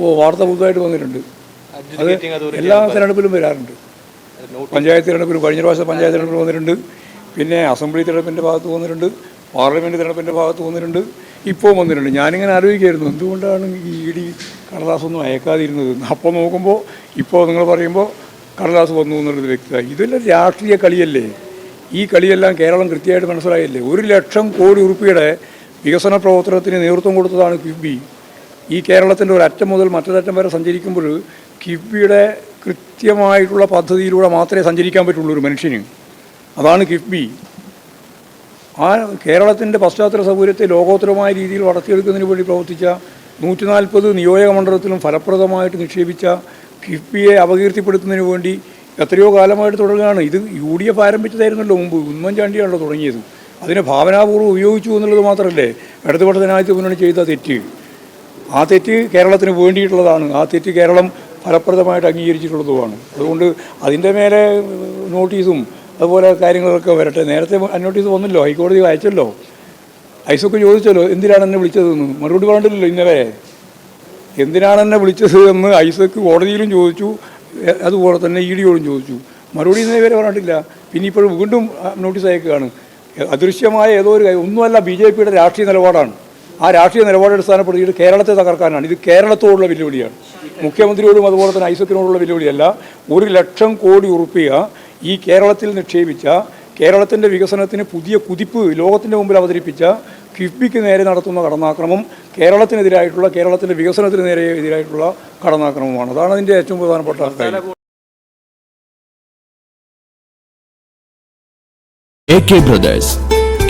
ഓ വാർത്ത പുതുതായിട്ട് വന്നിട്ടുണ്ട്. അത് എല്ലാ തിരഞ്ഞെടുപ്പിലും വരാറുണ്ട്. പഞ്ചായത്ത് തിരഞ്ഞെടുപ്പിൽ കഴിഞ്ഞ പ്രാവശ്യം പഞ്ചായത്ത് തിരഞ്ഞെടുപ്പിൽ വന്നിട്ടുണ്ട്. പിന്നെ അസംബ്ലി തിരഞ്ഞെടുപ്പിന്റെ ഭാഗത്ത് വന്നിട്ടുണ്ട്. പാർലമെന്റ് തിരഞ്ഞെടുപ്പിന്റെ ഭാഗത്ത് വന്നിട്ടുണ്ട്. ഇപ്പോൾ വന്നിട്ടുണ്ട്. ഞാനിങ്ങനെ ആലോചിക്കായിരുന്നു. എന്തുകൊണ്ടാണ് ഈ ഇ ഡി കടലാസൊന്നും അയക്കാതിരുന്നത്? അപ്പോൾ നോക്കുമ്പോൾ ഇപ്പോൾ നിങ്ങൾ പറയുമ്പോൾ കടലാസ് വന്നു എന്നുള്ളത് വ്യക്തത. ഇതെല്ലാം രാഷ്ട്രീയ കളിയല്ലേ? ഈ കളിയെല്ലാം കേരളം കൃത്യമായിട്ട് മനസ്സിലായില്ലേ? ഒരു ലക്ഷം കോടി ഉറുപ്പിയുടെ വികസന പ്രവർത്തനത്തിന് നേതൃത്വം കൊടുത്തതാണ് കിഫ്ബി ഈ കേരളത്തിന്റെ ഒരു അറ്റം മുതൽ മറ്റൊരറ്റം വരെ സഞ്ചരിക്കുമ്പോൾ കിഫ്ബിയുടെ കൃത്യമായിട്ടുള്ള പദ്ധതിയിലൂടെ മാത്രമേ സഞ്ചരിക്കാൻ പറ്റുള്ളൂ ഒരു മനുഷ്യന്. അതാണ് കിഫ്ബി. ആ കേരളത്തിന്റെ പശ്ചാത്തല സൗകര്യത്തെ ലോകോത്തരമായ രീതിയിൽ വളർത്തിയെടുക്കുന്നതിന് വേണ്ടി പ്രവർത്തിച്ച നൂറ്റി നാൽപ്പത് നിയോജക മണ്ഡലത്തിലും ഫലപ്രദമായിട്ട് നിക്ഷേപിച്ച കിഫ്ബിയെ അപകീർത്തിപ്പെടുത്തുന്നതിന് വേണ്ടി എത്രയോ കാലമായിട്ട് തുടരുകയാണ്. ഇത് യു ഡി എഫ് ആരംഭിച്ചതായിരുന്നല്ലോ മുമ്പ്. ഉമ്മൻചാണ്ടിയാണല്ലോ തുടങ്ങിയത്. അതിനെ ഭാവനാപൂർവം ഉപയോഗിച്ചു എന്നുള്ളത് മാത്രമല്ലേ? ഇടതുപക്ഷ മുന്നണി ചെയ്ത തെറ്റ്. ആ തെറ്റ് കേരളത്തിന് വേണ്ടിയിട്ടുള്ളതാണ്. ആ തെറ്റ് കേരളം ഫലപ്രദമായിട്ട് അംഗീകരിച്ചിട്ടുള്ളതുമാണ്. അതുകൊണ്ട് അതിന്റെ മേലെ നോട്ടീസും അതുപോലെ കാര്യങ്ങളൊക്കെ വരട്ടെ. നേരത്തെ നോട്ടീസ് വന്നല്ലോ ഹൈക്കോടതി അയച്ചല്ലോ ഐസൊക്കെ ചോദിച്ചല്ലോ എന്തിനാണ് എന്നെ വിളിച്ചതെന്ന്? മറുപടി പറഞ്ഞില്ലല്ലോ ഇന്നലെ. എന്തിനാണ് എന്നെ വിളിച്ചത് എന്ന് ഐസക്ക് കോടതിയിലും ചോദിച്ചു അതുപോലെ തന്നെ ഇ ഡിയോടും ചോദിച്ചു. മറുപടി ഇന്നേ വരെ പറഞ്ഞിട്ടില്ല. പിന്നെ ഇപ്പോഴും വീണ്ടും നോട്ടീസ് അയക്കുകയാണ് അദൃശ്യമായ ഏതോ ഒരു ഒന്നുമല്ല ബി ജെ പിയുടെ രാഷ്ട്രീയ നിലപാടാണ്. ആ രാഷ്ട്രീയ നിലപാട് അടിസ്ഥാനപ്പെടുത്തിയിട്ട് കേരളത്തെ തകർക്കാനാണ്. ഇത് കേരളത്തോടുള്ള വെല്ലുവിളിയാണ്. മുഖ്യമന്ത്രിയോടും അതുപോലെ തന്നെ ഐസക്കിനോടുള്ള വെല്ലുവിളിയല്ല ഒരു ലക്ഷം കോടി ഉറുപ്പിക ഈ കേരളത്തിൽ നിക്ഷേപിച്ച കേരളത്തിന്റെ വികസനത്തിന് പുതിയ കുതിപ്പ് ലോകത്തിന്റെ മുമ്പിൽ അവതരിപ്പിച്ച കിഫ്ബിക്ക് നേരെ നടത്തുന്ന കടന്നാക്രമം കേരളത്തിനെതിരായിട്ടുള്ള കേരളത്തിന്റെ വികസനത്തിന് നേരെ എതിരായിട്ടുള്ള കടന്നാക്രമമാണ്. അതാണ് അതിന്റെ ഏറ്റവും പ്രധാനപ്പെട്ട കാര്യം. A K brothers